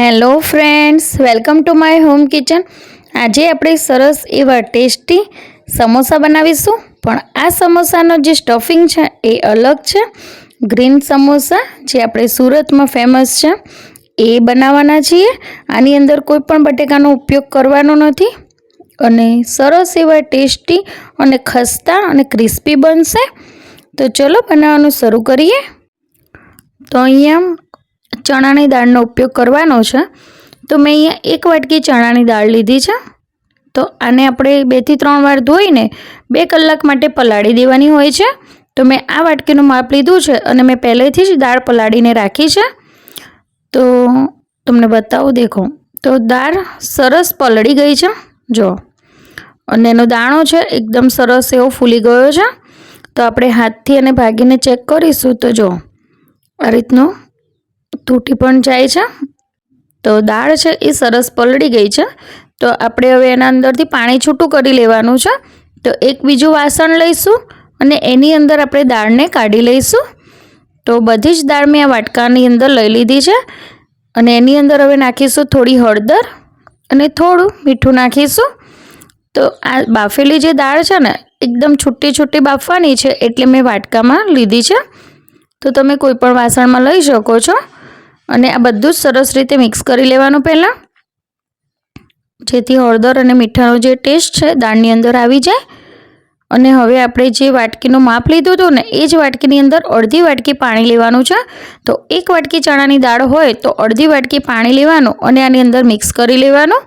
Hello friends, welcome to my home kitchen. આજે આપણે સરસ એવા ટેસ્ટી સમોસા બનાવીશું. પણ આ સમોસાનો જે સ્ટફિંગ છે એ અલગ છે. ગ્રીન સમોસા, જે આપણે સુરતમાં ફેમસ છે, એ બનાવવાના છીએ. આની અંદર કોઈ પણ બટેકાનો ઉપયોગ કરવાનો નથી. અને સરસ એવા ટેસ્ટી અને ખસ્તા અને ક્રિસ્પી બનશે. તો ચલો બનાવવાનું શરૂ કરીએ. તો અહીંયા ચણાની દાળનો ઉપયોગ કરવાનો છે. તો મેં અહીંયા એક વાટકી ચણાની દાળ લીધી છે. તો આને આપણે બેથી ત્રણ વાર ધોઈને બે કલાક માટે પલાળી દેવાની હોય છે. તો મેં આ વાટકીનું માપ લીધું છે અને મેં પહેલેથી જ દાળ પલાળીને રાખી છે. તો તમને બતાવું, દેખો. તો દાળ સરસ પલળી ગઈ છે. જો. અને એનો દાણો છે એકદમ સરસ એવો ફૂલી ગયો છે. તો આપણે હાથથી એને ભાગીને ચેક કરીશું તો જો. આ રીતનું તૂટી પણ જાય છે. તો દાળ છે એ સરસ પલળી ગઈ છે. તો આપણે હવે એના અંદરથી પાણી છૂટું કરી લેવાનું છે. તો એક બીજું વાસણ લઈશું અને એની અંદર આપણે દાળને કાઢી લઈશું. તો બધી જ દાળ મેં આ વાટકાની અંદર લઈ લીધી છે. અને એની અંદર હવે નાખીશું થોડી હળદર અને થોડું મીઠું નાખીશું. તો આ બાફેલી જે દાળ છે ને, એકદમ છૂટી છૂટી બાફવાની છે એટલે મેં વાટકામાં લીધી છે. તો તમે કોઈ પણ વાસણમાં લઈ શકો છો. અને આ બધું જ સરસ રીતે મિક્સ કરી લેવાનું પહેલાં. જેથી હળદર અને મીઠાનો જે ટેસ્ટ છે, દાળની અંદર આવી જાય. અને હવે આપણે જે વાટકીનું માપ લીધું હતું ને, એ જ વાટકીની અંદર અડધી વાટકી પાણી લેવાનું છે. તો એક વાટકી ચણાની દાળ હોય તો અડધી વાટકી પાણી લેવાનું અને આની અંદર મિક્સ કરી લેવાનું.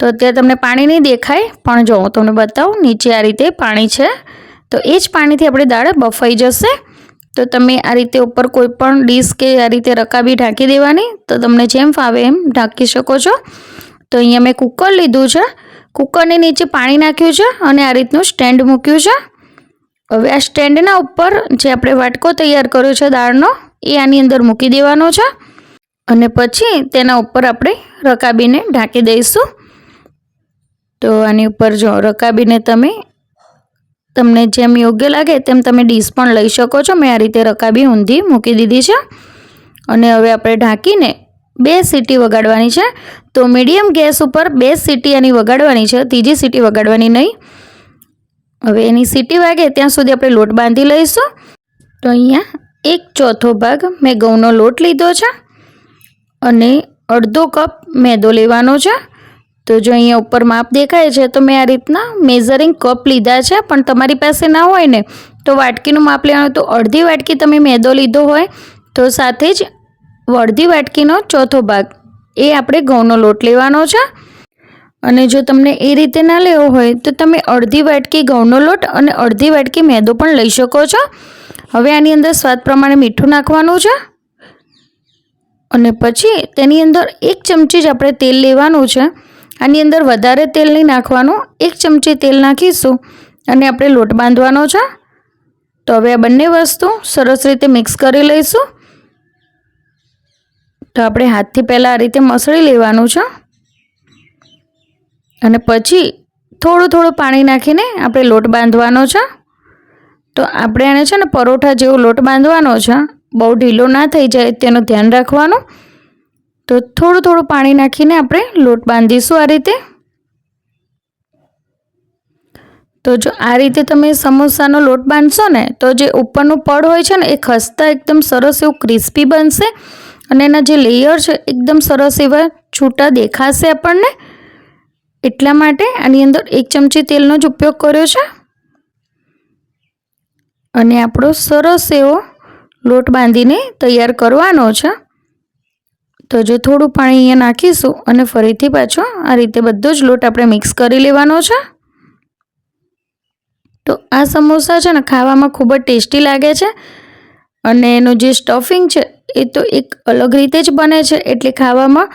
તો અત્યારે તમને પાણી નહીં દેખાય, પણ જો હું તમને બતાવું, નીચે આ રીતે પાણી છે. તો એ જ પાણીથી આપણી દાળ બફાઈ જશે. તો તમે આ રીતે ઉપર કોઈ પણ ડીશ કે આ રીતે રકાબી ઢાંકી દેવાની, તો તમને જેમ ફાવે એમ ઢાંકી શકો છો. તો અહીંયા મેં કુકર લીધું છે. કુકરની નીચે પાણી નાખ્યું છે અને આ રીતનું સ્ટેન્ડ મૂક્યું છે. હવે આ સ્ટેન્ડના ઉપર જે આપણે વાટકો તૈયાર કર્યો છે દાળનો, એ આની અંદર મૂકી દેવાનો છે. અને પછી તેના ઉપર આપણે રકાબીને ઢાંકી દઈશું. તો આની ઉપર જો રકાબીને તમે તમને જેમ યોગ્ય લાગે તેમ તમે ડીશ પણ લઈ શકો છો. મેં આ રીતે રકાબી ઊંધી મૂકી દીધી છે. અને હવે આપણે ઢાંકીને બે સીટી વગાડવાની છે. તો મીડિયમ ગેસ ઉપર બે સીટી એની વગાડવાની છે. ત્રીજી સીટી વગાડવાની નહીં. હવે એની સીટી વાગે ત્યાં સુધી આપણે લોટ બાંધી લઈશું. તો અહીંયા એક ચોથો ભાગ મેં ઘઉંનો લોટ લીધો છે. અને અડધો કપ મેદો લેવાનો છે. તો જો અહીંયા ઉપર માપ દેખાય છે, તો મેં આ રીતના મેઝરિંગ કપ લીધા છે, પણ તમારી પાસે ના હોય ને, તો વાટકીનું માપ લેવાનું, તો અડધી વાટકી તમે મેદો લીધો હોય, તો સાથે જ અડધી વાટકીનો ચોથો ભાગ, એ આપણે ઘઉંનો લોટ લેવાનો છે. અને જો તમને એ રીતે ના લેવો હોય, તો તમે અડધી વાટકી ઘઉંનો લોટ અને અડધી વાટકી મેદો પણ લઈ શકો છો. હવે આની અંદર સ્વાદ પ્રમાણે મીઠું નાખવાનું છે. અને પછી તેની અંદર એક ચમચી જ આપણે તેલ લેવાનું છે. આની અંદર વધારે તેલ નહીં નાખવાનું, એક ચમચી તેલ નાખીશું અને આપણે લોટ બાંધવાનો છે. તો હવે આ બંને વસ્તુ સરસ રીતે મિક્સ કરી લઈશું. તો આપણે હાથથી પહેલાં આ રીતે મસળી લેવાનું છે. અને પછી થોડું થોડું પાણી નાખીને આપણે લોટ બાંધવાનો છે. તો આપણે આને છે ને પરોઠા જેવો લોટ બાંધવાનો છે. બહુ ઢીલો ના થઈ જાય તેનું ધ્યાન રાખવાનું. તો થોડું થોડું પાણી નાખીને આપણે લોટ બાંધીશું આ રીતે. તો જો આ રીતે તમે સમોસાનો લોટ બાંધશો ને, તો જે ઉપરનું પડ હોય છે ને, એ ખસ્તા એકદમ સરસ એવું ક્રિસ્પી બનશે અને એના જે લેયર છે, એકદમ સરસ એવા છૂટા દેખાશે આપણને. એટલા માટે આની અંદર એક ચમચી તેલનો જ ઉપયોગ કર્યો છે. અને આપણો સરસ એવો લોટ બાંધીને તૈયાર કરવાનો છે. તો જો થોડું પાણી અહીંયા નાખીશું અને ફરીથી પાછો આ રીતે બધો જ લોટ આપણે મિક્સ કરી લેવાનો છે. તો આ સમોસા છે ને ખાવામાં ખૂબ જ ટેસ્ટી લાગે છે. અને એનું જે સ્ટફિંગ છે એ તો એક અલગ રીતે જ બને છે એટલે ખાવામાં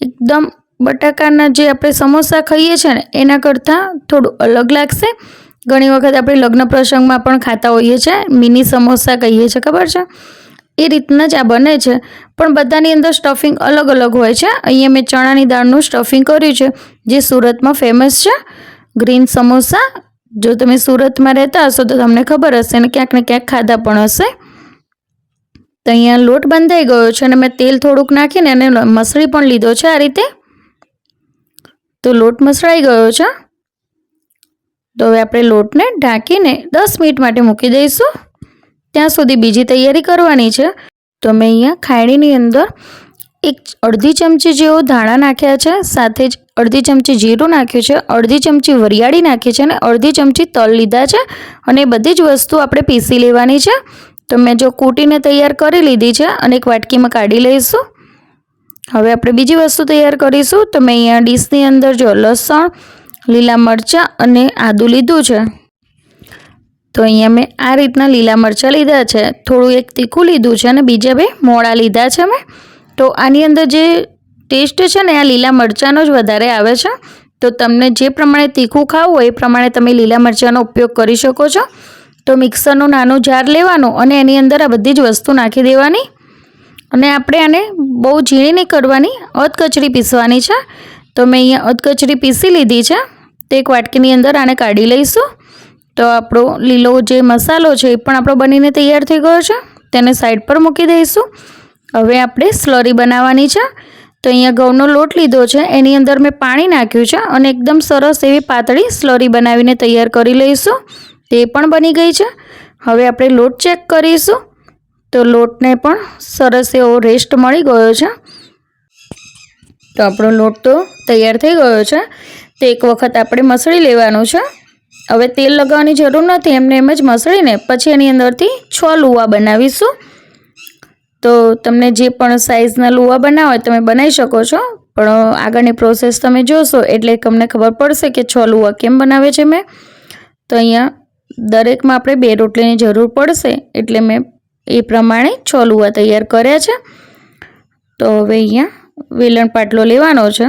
એકદમ બટાકાના જે આપણે સમોસા ખાઈએ છીએ ને એના કરતાં થોડું અલગ લાગશે. ઘણી વખત આપણે લગ્ન પ્રસંગમાં પણ ખાતા હોઈએ છીએ મિની સમોસા કહીએ છીએ ખબર છે? એ રીતના જ આ બને છે. પણ બધાની અંદર સ્ટફિંગ અલગ અલગ હોય છે. અહીંયા મેં ચણાની દાળનું સ્ટફિંગ કર્યું છે. જે સુરતમાં ફેમસ છે. ગ્રીન સમોસા. જો તમે સુરતમાં રહેતા હશો તો તમને ખબર હશે ને ક્યાંક ને ક્યાંક ખાધા પણ હશે. તો અહીંયા લોટ બંધાઈ ગયો છે અને મેં તેલ થોડુંક નાખીને એને મસળી પણ લીધો છે આ રીતે. તો લોટ મસળાઈ ગયો છે. તો હવે આપણે લોટને ઢાંકીને દસ મિનિટ માટે મૂકી દઈશું. ત્યાં સુધી બીજી તૈયારી કરવાની છે. તો મેં અહીંયા ખાયણીની અંદર એક અડધી ચમચી જેવો ધાણા નાખ્યા છે, સાથે જ અડધી ચમચી જીરું નાખ્યું છે, અડધી ચમચી વરિયાળી નાખી છે અને અડધી ચમચી તલ લીધા છે અને બધી જ વસ્તુ આપણે પીસી લેવાની છે. તો મેં જો કૂટીને તૈયાર કરી લીધી છે અને એક વાટકીમાં કાઢી લઈશું. હવે આપણે બીજી વસ્તુ તૈયાર કરીશું. તો મેં અહીંયા ડીશની અંદર જો લસણ, લીલા મરચાં અને આદું લીધું છે. તો અહીંયા મેં આ રીતના લીલા મરચાં લીધા છે. થોડું એક તીખું લીધું છે અને બીજા બે મોડા લીધા છે મેં તો આની અંદર જે ટેસ્ટ છે ને, આ લીલા મરચાંનો જ વધારે આવે છે. તો તમને જે પ્રમાણે તીખું ખાવું હોય એ પ્રમાણે તમે લીલા મરચાંનો ઉપયોગ કરી શકો છો. તો મિક્સરનું નાનું જાર લેવાનું અને એની અંદર આ બધી જ વસ્તુ નાખી દેવાની. અને આપણે આને બહુ ઝીણી નહીં કરવાની, અધકચરી પીસવાની છે. તો મેં અહીંયા અધકચરી પીસી લીધી છે. તો એક વાટકીની અંદર આને કાઢી લઈશું. તો આપણો લીલો જે મસાલો છે એ પણ આપણો બનીને તૈયાર થઈ ગયો છે. તેને સાઈડ પર મૂકી દઈશું. હવે આપણે સ્લરી બનાવવાની છે. તો અહીંયા ઘઉંનો લોટ લીધો છે. એની અંદર મેં પાણી નાખ્યું છે અને એકદમ સરસ એવી પાતળી સ્લરી બનાવીને તૈયાર કરી લઈશું. તે પણ બની ગઈ છે. હવે આપણે લોટ ચેક કરીશું. તો લોટને પણ સરસ એવો રેસ્ટ મળી ગયો છે. તો આપણો લોટ તો તૈયાર થઈ ગયો છે. તો એક વખત આપણે મસળી લેવાનું છે. હવે તેલ લગાવવાની જરૂર નથી, એમને એમ જ મસળીને પછી એની અંદરથી છ લુવા બનાવીશું. તો તમને જે પણ સાઇઝના લુવા બનાવો તમે બનાવી શકો છો, પણ આગળની પ્રોસેસ તમે જોશો, એટલે તમને ખબર પડશે કે છ લુવા કેમ બનાવે છે મેં. તો અહીંયા દરેકમાં આપણે બે રોટલીની જરૂર પડશે, એટલે મેં એ પ્રમાણે છ લુવા તૈયાર કર્યા છે. તો હવે અહીંયા વેલણ પાટલો લેવાનો છે.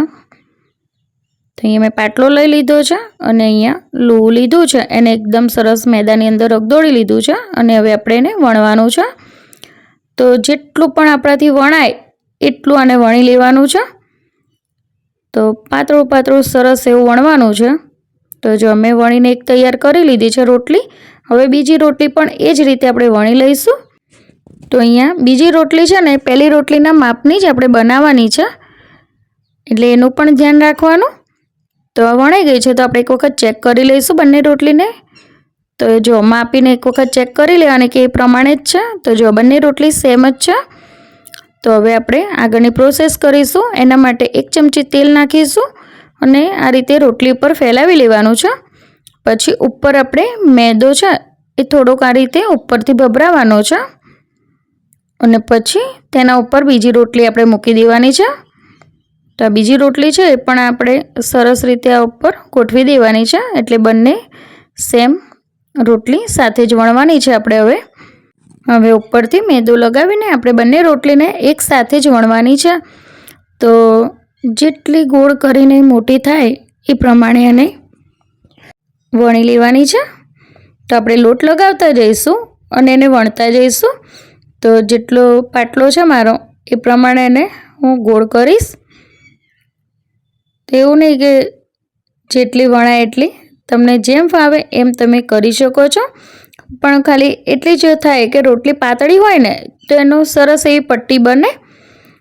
તો અહીંયા મેં પાટલો લઈ લીધો છે અને અહીંયા લૂ લીધું છે. એને એકદમ સરસ મેદાની અંદર રગદોળી લીધું છે અને હવે આપણે એને વણવાનું છે. તો જેટલું પણ આપણાથી વણાય એટલું આને વણી લેવાનું છે. તો પાતળું પાતળું સરસ એવું વણવાનું છે. તો જો અમે વણીને એક તૈયાર કરી લીધી છે રોટલી, હવે બીજી રોટલી પણ એ જ રીતે આપણે વણી લઈશું. તો અહીંયા બીજી રોટલી છે ને, પહેલી રોટલીના માપની જ આપણે બનાવવાની છે. એટલે એનું પણ ધ્યાન રાખવાનું. તો વણાઈ ગઈ છે, તો આપણે એક વખત ચેક કરી લઈશું બંને રોટલીને. તો જો માપીને એક વખત ચેક કરી લેવાની કે એ પ્રમાણે જ છે. તો જો બંને રોટલી સેમ જ છે. તો હવે આપણે આગળની પ્રોસેસ કરીશું. એના માટે એક ચમચી તેલ નાખીશું અને આ રીતે રોટલી ઉપર ફેલાવી લેવાનું છે. પછી ઉપર આપણે મેદો છે, એ થોડોક આ રીતે ઉપરથી ભભરાવાનો છે. અને પછી તેના ઉપર બીજી રોટલી આપણે મૂકી દેવાની છે. તો આ બીજી રોટલી છે એ પણ આપણે સરસ રીતે આ ઉપર ગોઠવી દેવાની છે. એટલે બંને સેમ રોટલી સાથે જ વણવાની છે આપણે હવે. હવે ઉપરથી મેદો લગાવીને આપણે બંને રોટલીને એક સાથે જ વણવાની છે. તો જેટલી ગોળ કરીને મોટી થાય એ પ્રમાણે એને વણી લેવાની છે. તો આપણે લોટ લગાવતા જઈશું અને એને વણતા જઈશું. તો જેટલો પાટલો છે મારો એ પ્રમાણે એને હું ગોળ કરીશ. તો એવું નહીં કે જેટલી વણાય એટલી. તમને જેમ ફાવે એમ તમે કરી શકો છો. પણ ખાલી એટલી જ થાય કે રોટલી પાતળી હોય ને, તો એનો સરસ એવી પટ્ટી બને.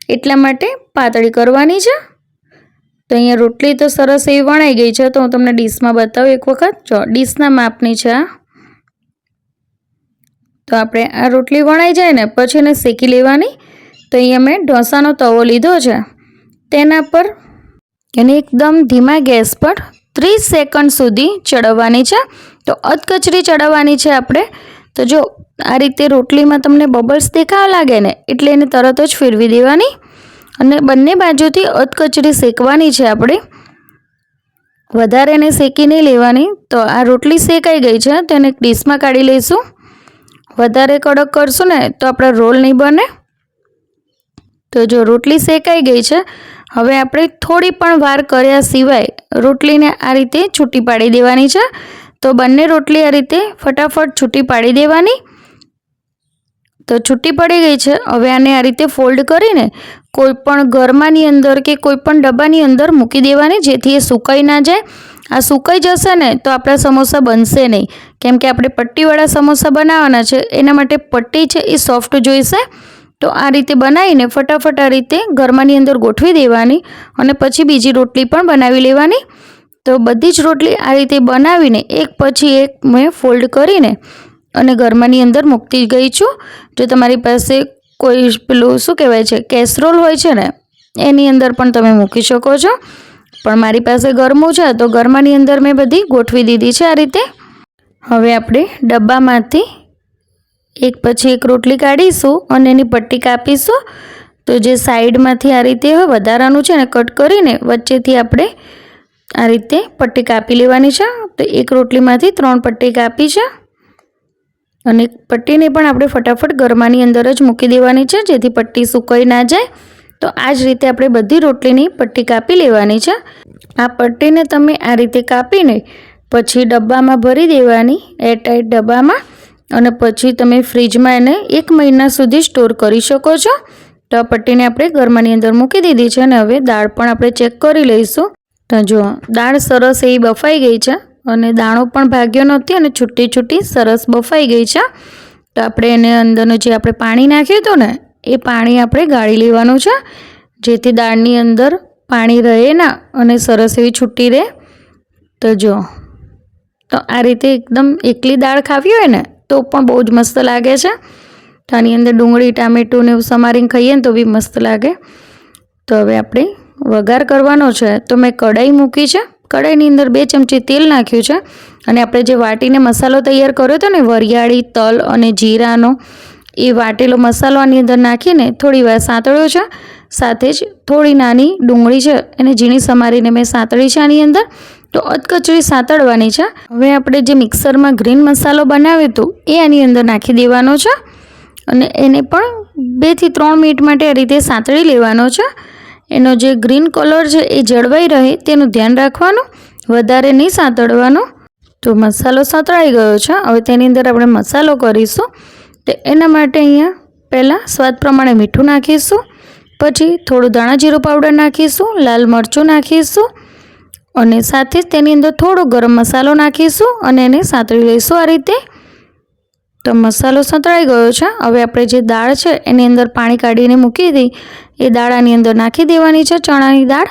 એટલા માટે પાતળી કરવાની છે. તો અહીંયા રોટલી તો સરસ એવી વણાઈ ગઈ છે. તો હું તમને ડીશમાં બતાવું એક વખત. જો, ડીશના માપની છે આ. તો આપણે આ રોટલી વણાઈ જાય ને, પછી એને શેકી લેવાની. તો અહીંયા મેં ઢોસાનો તવો લીધો છે. તેના પર એને એકદમ ધીમા ગેસ પર ત્રીસ સેકન્ડ સુધી ચડવવાની છે. તો અધકચરી ચડાવવાની છે આપણે. તો જો આ રીતે રોટલીમાં તમને બબલ્સ દેખાવા લાગે ને, એટલે એને તરત જ ફેરવી દેવાની. અને બંને બાજુથી અધકચરી શેકવાની છે આપણે. વધારે એને શેકી નહીં લેવાની. તો આ રોટલી શેકાઈ ગઈ છે, તો એને ડીશમાં કાઢી લઈશું. વધારે કડક કરશું ને, તો આપણા રોલ નહીં બને. તો જો રોટલી શેકાઈ ગઈ છે હવે આપણે થોડી પણ વાર કર્યા સિવાય રોટલીને આ રીતે છૂટી પાડી દેવાની છે. તો બંને રોટલી આ રીતે ફટાફટ છૂટી પાડી દેવાની. તો છૂટી પડી ગઈ છે. હવે આને આ રીતે ફોલ્ડ કરીને કોઈ પણ ગરમાની અંદર કે કોઈપણ ડબ્બાની અંદર મૂકી દેવાની જેથી એ સુકાઈ ના જાય. આ સુકાઈ જશે ને તો આપણા સમોસા બનશે નહીં. કેમ કે આપણે પટ્ટીવાળા સમોસા બનાવવાના છે. એના માટે પટ્ટી છે એ સોફ્ટ જોઈશે. તો આ રીતે બનાવીને ફટાફટ આ રીતે ઘરમાંની અંદર ગોઠવી દેવાની અને પછી બીજી રોટલી પણ બનાવી લેવાની. તો બધી જ રોટલી આ રીતે બનાવીને એક પછી એક મેં ફોલ્ડ કરીને અને ઘરમાંની અંદર મૂકતી ગઈ છું. જો તમારી પાસે કોઈ પેલું શું કહેવાય છે કેસરોલ હોય છે ને, એની અંદર પણ તમે મૂકી શકો છો. પણ મારી પાસે ગરમું છે, તો ગરમાની અંદર મેં બધી ગોઠવી દીધી છે આ રીતે. હવે આપણે ડબ્બામાંથી એક પછી એક રોટલી કાઢીશું અને એની પટ્ટી કાપીશું. તો જે સાઈડમાંથી આ રીતે વધારાનું છે ને કટ કરીને વચ્ચેથી આપણે આ રીતે પટ્ટી કાપી લેવાની છે. તો એક રોટલીમાંથી ત્રણ પટ્ટી કાપી છે. અને પટ્ટીને પણ આપણે ફટાફટ ગરમાની અંદર જ મૂકી દેવાની છે, જેથી પટ્ટી સુકાઈ ના જાય. તો આ જ રીતે આપણે બધી રોટલીની પટ્ટી કાપી લેવાની છે. આ પટ્ટીને તમે આ રીતે કાપીને પછી ડબ્બામાં ભરી દેવાની, એરટાઈટ ડબ્બામાં. અને પછી તમે ફ્રીજમાં એને એક મહિના સુધી સ્ટોર કરી શકો છો. તો આ પટ્ટીને આપણે ગરમાની અંદર મૂકી દીધી છે અને હવે દાળ પણ આપણે ચેક કરી લઈશું. તો જો, દાળ સરસ એવી બફાઈ ગઈ છે અને દાણો પણ ભાગ્યો નથી અને છૂટી છૂટી સરસ બફાઈ ગઈ છે. તો આપણે એને અંદરનું જે આપણે પાણી નાખ્યું હતું ને, એ પાણી આપણે ગાળી લેવાનું છે. જેથી દાળની અંદર પાણી રહે ના અને સરસ એવી છૂટી રહે. તો જો, તો આ રીતે એકદમ એકલી દાળ ખાવી હોય ને તો પણ બહુ જ મસ્ત લાગે છે. આની અંદર ડુંગળી, ટામેટું એવું સમારીને ખાઈએ ને તો બી મસ્ત લાગે. તો હવે આપણે વઘાર કરવાનો છે. તો મેં કઢાઈ મૂકી છે. કઢાઈની અંદર બે ચમચી તેલ નાખ્યું છે. અને આપણે જે વાટીને મસાલો તૈયાર કર્યો હતો ને, વરિયાળી, તલ અને જીરાનો, એ વાટેલો મસાલો આની અંદર નાખીને થોડી વાર સાંતળ્યો છે. સાથે જ થોડી નાની ડુંગળી છે, એને ઝીણી સમારીને મેં સાંતળી છે આની અંદર. તો અધકચરી સાંતળવાની છે. હવે આપણે જે મિક્સરમાં ગ્રીન મસાલો બનાવ્યો હતો એ આની અંદર નાખી દેવાનો છે અને એને પણ બેથી ત્રણ મિનિટ માટે આ રીતે સાંતળી લેવાનો છે. એનો જે ગ્રીન કલર છે એ જળવાઈ રહે તેનું ધ્યાન રાખવાનું, વધારે નહીં સાંતળવાનો તો મસાલો સાંતળાઈ ગયો છે. હવે તેની અંદર આપણે મસાલો કરીશું. તો એના માટે અહીંયા પહેલાં સ્વાદ પ્રમાણે મીઠું નાખીશું. પછી થોડું ધાણા જીરું પાવડર નાખીશું, લાલ મરચું નાખીશું અને સાથે જ તેની અંદર થોડો ગરમ મસાલો નાખીશું અને એને સાંતળી લઈશું આ રીતે. તો મસાલો સંતળાઈ ગયો છે. હવે આપણે જે દાળ છે એની અંદર પાણી કાઢીને મૂકી દઈ. એ દાળાની અંદર નાખી દેવાની છે ચણાની દાળ.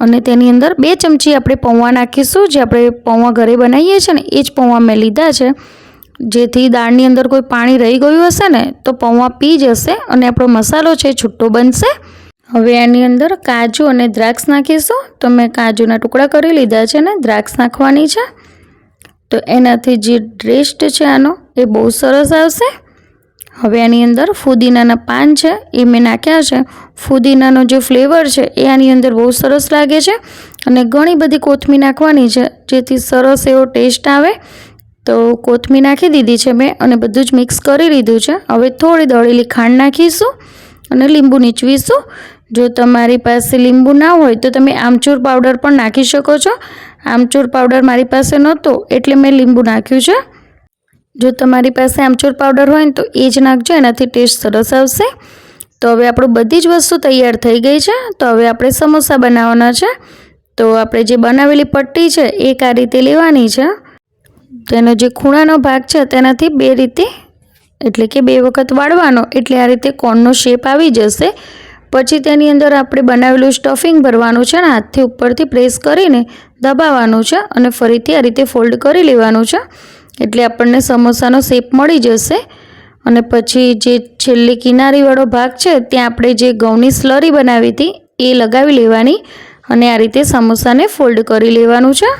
અને તેની અંદર બે ચમચી આપણે પૌવા નાખીશું. જે આપણે પૌવા ઘરે બનાવીએ છીએ ને, એ જ પૌવા મેં લીધા છે. જેથી દાળની અંદર કોઈ પાણી રહી ગયું હશે ને, તો પૌવા પી જશે અને આપણો મસાલો છે છૂટો બનશે. હવે આની અંદર કાજુ અને દ્રાક્ષ નાખીશું. તો મેં કાજુના ટુકડા કરી લીધા છે ને, દ્રાક્ષ નાખવાની છે. તો એનાથી જે ટેસ્ટ છે આનો, એ બહુ સરસ આવશે. હવે આની અંદર ફુદીનાના પાન છે, એ મેં નાખ્યા છે. ફુદીનાનો જે ફ્લેવર છે, એ આની અંદર બહુ સરસ લાગે છે. અને ઘણી બધી કોથમી નાખવાની છે, જેથી સરસ એવો ટેસ્ટ આવે. તો કોથમી નાખી દીધી છે મેં અને બધું જ મિક્સ કરી લીધું છે. હવે થોડી દળેલી ખાંડ નાખીશું અને લીંબુ નીચવીશું. જો તમારી પાસે લીંબુ ના હોય તો તમે આમચૂર પાવડર પણ નાખી શકો છો. આમચૂર પાવડર મારી પાસે નહોતો, એટલે મેં લીંબુ નાખ્યું છે. જો તમારી પાસે આમચૂર પાવડર હોય તો એ જ નાખજો, એનાથી ટેસ્ટ સરસ આવશે. તો હવે આપણું બધી જ વસ્તુ તૈયાર થઈ ગઈ છે. તો હવે આપણે સમોસા બનાવવાના છે. તો આપણે જે બનાવેલી પટ્ટી છે એક આ રીતે લેવાની છે. તેનો જે ખૂણાનો ભાગ છે, તેનાથી બે રીતે, એટલે કે બે વખત વાળવાનો, એટલે આ રીતે કોણનો શેપ આવી જશે. પછી તેની અંદર આપણે બનાવેલું સ્ટફિંગ ભરવાનું છે ને, હાથથી ઉપરથી પ્રેસ કરીને દબાવવાનું છે અને ફરીથી આ રીતે ફોલ્ડ કરી લેવાનું છે. એટલે આપણને સમોસાનો શેપ મળી જશે. અને પછી જે છેલ્લી કિનારીવાળો ભાગ છે, ત્યાં આપણે જે ઘઉંની સ્લરી બનાવી હતી, એ લગાવી લેવાની અને આ રીતે સમોસાને ફોલ્ડ કરી લેવાનું છે.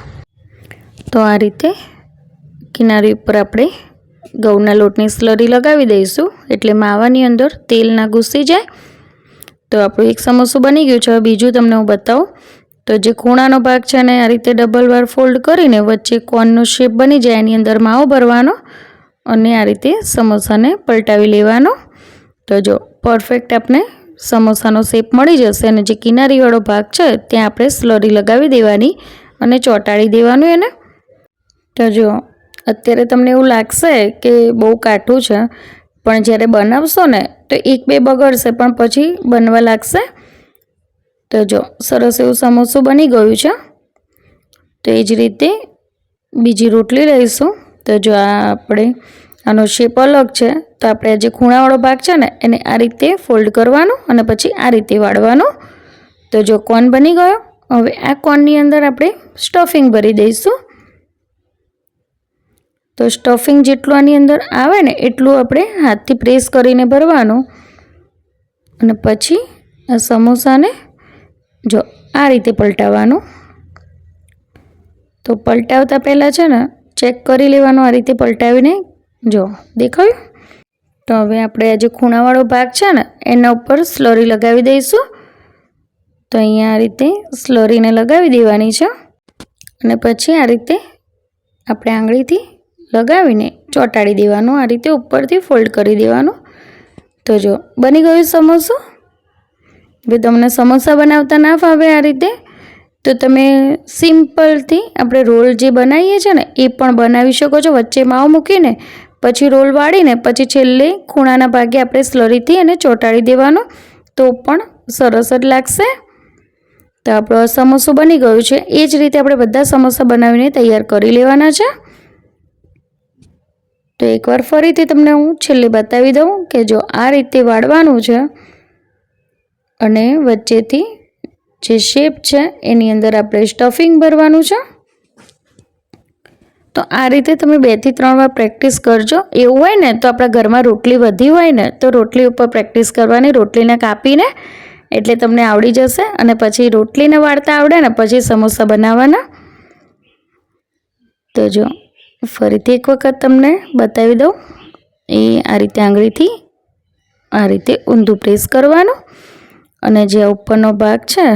તો આ રીતે કિનારી ઉપર આપણે ઘઉંના લોટની સ્લરી લગાવી દઈશું. એટલે માવાની અંદર તેલ ના ઘૂસી જાય તો આપણું એક સમોસું બની ગયું છે. હવે બીજું તમને હું બતાવું. તો જે ખૂણાનો ભાગ છે ને, આ રીતે ડબલ વાર ફોલ્ડ કરીને વચ્ચે કોનનો શેપ બની જાય, એની અંદર માવો ભરવાનો અને આ રીતે સમોસાને પલટાવી લેવાનો. તો જો પરફેક્ટ આપણે સમોસાનો શેપ મળી જશે અને જે કિનારીવાળો ભાગ છે, ત્યાં આપણે સ્લરી લગાવી દેવાની અને ચોંટાડી દેવાનું એને. તો જો, અત્યારે તમને એવું લાગશે કે બહુ કાઠું છે, પણ જ્યારે બનાવશો ને તો એક બે બગડશે, પણ પછી બનવા લાગશે. તો જો, સરસ એવું સમોસું બની ગયું છે. તો એ જ રીતે બીજી રોટલી લઈશું. તો જો આ આપણે, આનો શેપ અલગ છે, તો આપણે જે ખૂણાવાળો ભાગ છે ને, એને આ રીતે ફોલ્ડ કરવાનો અને પછી આ રીતે વાળવાનો. તો જો કોન બની ગયો, હવે આ કોનની અંદર આપણે સ્ટફિંગ ભરી દઈશું. તો સ્ટફિંગ જેટલું આની અંદર આવે ને, એટલું આપણે હાથથી પ્રેસ કરીને ભરવાનું. અને પછી આ સમોસાને જો આ રીતે પલટાવવાનું. તો પલટાવતા પહેલાં છે ને ચેક કરી લેવાનું આ રીતે પલટાવીને. જો, દેખાયું? તો હવે આપણે આ જે ખૂણાવાળો ભાગ છે ને, એના ઉપર સ્લરી લગાવી દઈશું. તો અહીંયા આ રીતે સ્લરીને લગાવી દેવાની છે. અને પછી આ રીતે આપણે આંગળીથી લગાવીને ચોંટાડી દેવાનું, આ રીતે ઉપરથી ફોલ્ડ કરી દેવાનું. તો જો, બની ગયું સમોસું? જો તમને સમોસા બનાવતા ના ફાવે આ રીતે, તો તમે સિમ્પલથી આપણે રોલ જે બનાવીએ છીએ ને, એ પણ બનાવી શકો છો. વચ્ચે માવ મૂકીને, પછી રોલ વાળીને, પછી છેલ્લે ખૂણાના ભાગે આપણે સ્લરીથી એને ચોંટાડી દેવાનો. તો પણ સરસ જ લાગશે. તો આપણો સમોસું બની ગયું છે. એ જ રીતે આપણે બધા સમોસા બનાવીને તૈયાર કરી લેવાના છે. તો એકવાર ફરીથી તમને હું છેલ્લે બતાવી દઉં કે જો આ રીતે વાળવાનું છે અને વચ્ચેથી જે શેપ છે એની અંદર આપણે સ્ટફિંગ ભરવાનું છે, તો આ રીતે તમે બેથી ત્રણ વાર પ્રેક્ટિસ કરજો. એવું હોય ને તો આપણા ઘરમાં રોટલી વધી હોય ને તો રોટલી ઉપર પ્રેક્ટિસ કરવાની, રોટલીને કાપીને એટલે તમને આવડી જશે અને પછી રોટલીને વાળતા આવડે ને પછી સમોસા બનાવવાના. તો જો ફરીથી એક વખત તમને બતાવી દઉં. એ આ રીતે આંગળીથી આ રીતે ઊંધું પ્રેસ કરવાનું. અને જે ઉપરનો ભાગ છે,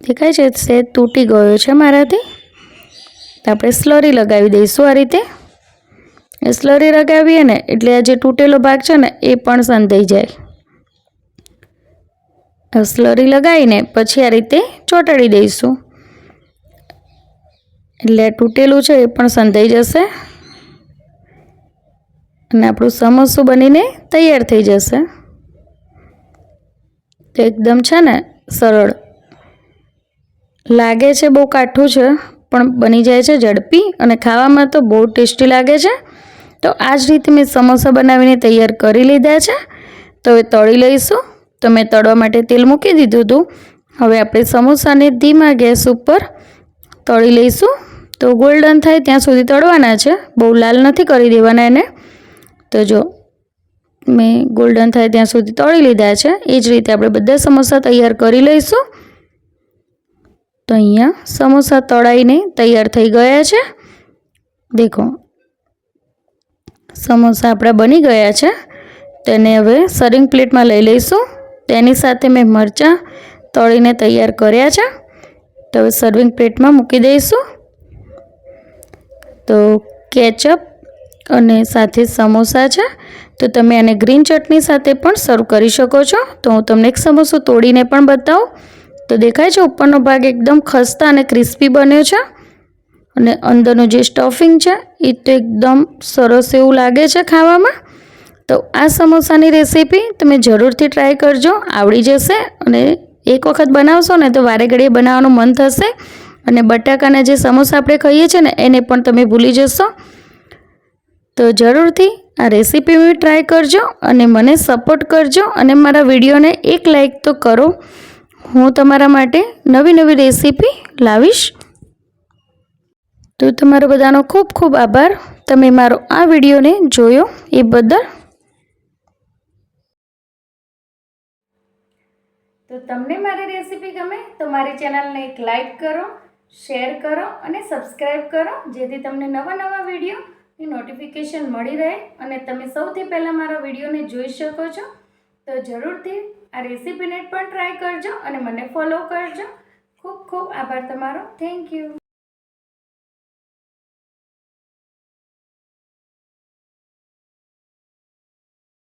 દેખાય છે સેદ તૂટી ગયો છે મારાથી. આપણે સ્લરી લગાવી દઈશું આ રીતે. સ્લરી લગાવીએ ને, એટલે આ જે તૂટેલો ભાગ છે ને, એ પણ સંધાઈ જાય. સ્લરી લગાવીને પછી આ રીતે ચોંટાડી દઈશું. એટલે તૂટેલું છે એ પણ સંધાઈ જશે. અને આપણું સમોસું બનીને તૈયાર થઈ જશે. તો એકદમ છે ને સરળ. લાગે છે બહુ કાઠું છે, પણ બની જાય છે ઝડપી અને ખાવામાં તો બહુ ટેસ્ટી લાગે છે. તો આ જ રીતે મેં સમોસા બનાવીને તૈયાર કરી લીધા છે. તો હવે તળી લઈશું. તો મેં તળવા માટે તેલ મૂકી દીધું હતું. હવે આપણે સમોસાને ધીમા ગેસ ઉપર તળી લઈશું. તો ગોલ્ડન થાય ત્યાં સુધી તળવાના છે. બહુ લાલ નથી કરી દેવાના એને. તો જો, મેં ગોલ્ડન થાય ત્યાં સુધી તળી લીધા છે. એ જ રીતે આપણે બધા સમોસા તૈયાર કરી લઈશું. તો અહીંયા સમોસા તળાઈને તૈયાર થઈ ગયા છે. દેખો, સમોસા આપણા બની ગયા છે. તેને હવે સર્વિંગ પ્લેટમાં લઈ લઈશું. તેની સાથે મેં મરચાં તળીને તૈયાર કર્યા છે. તો હવે સર્વિંગ પ્લેટમાં મૂકી દઈશું. તો કેચઅપ અને સાથે સમોસા છે. તો તમે આને ગ્રીન ચટણી સાથે પણ સર્વ કરી શકો છો. તો હું તમને એક સમોસો તોડીને પણ બતાવું. તો દેખાય છે ઉપરનો ભાગ એકદમ ખસ્તા અને ક્રિસ્પી બન્યો છે. અને અંદરનું જે સ્ટફિંગ છે, એ તો એકદમ સરસ એવું લાગે છે ખાવામાં. તો આ સમોસાની રેસીપી તમે જરૂરથી ટ્રાય કરજો. આવડી જશે અને એક વખત બનાવશો ને તો વારે ઘડીએ બનાવવાનું મન થશે. અને બટાકાના જે સમોસા આપણે ખાઈએ છીએ ને, એને પણ તમે ભૂલી જશો. તો જરૂરથી આ રેસીપી ટ્રાય કરજો અને મને સપોર્ટ કરજો અને મારા વિડીયોને એક લાઈક તો કરો. હું તમારા માટે નવી નવી રેસીપી લાવીશ. તો તમારો બધાનો ખૂબ ખૂબ આભાર. તમે મારો આ વિડીયોને જોયો એ બદલ. તો તમને મારી રેસીપી ગમે તો મારી ચેનલને એક લાઈક કરો શેર કરો અને સબસ્ક્રાઈબ કરો, જેથી તમને નવા નવા વિડીયોની નોટિફિકેશન મળી રહે અને તમે સૌથી પહેલાં મારા વિડીયોને જોઈ શકો છો. તો જરૂરથી આ રેસીપીને પણ ટ્રાય કરજો અને મને ફોલો કરજો. ખૂબ ખૂબ આભાર તમારો. Thank you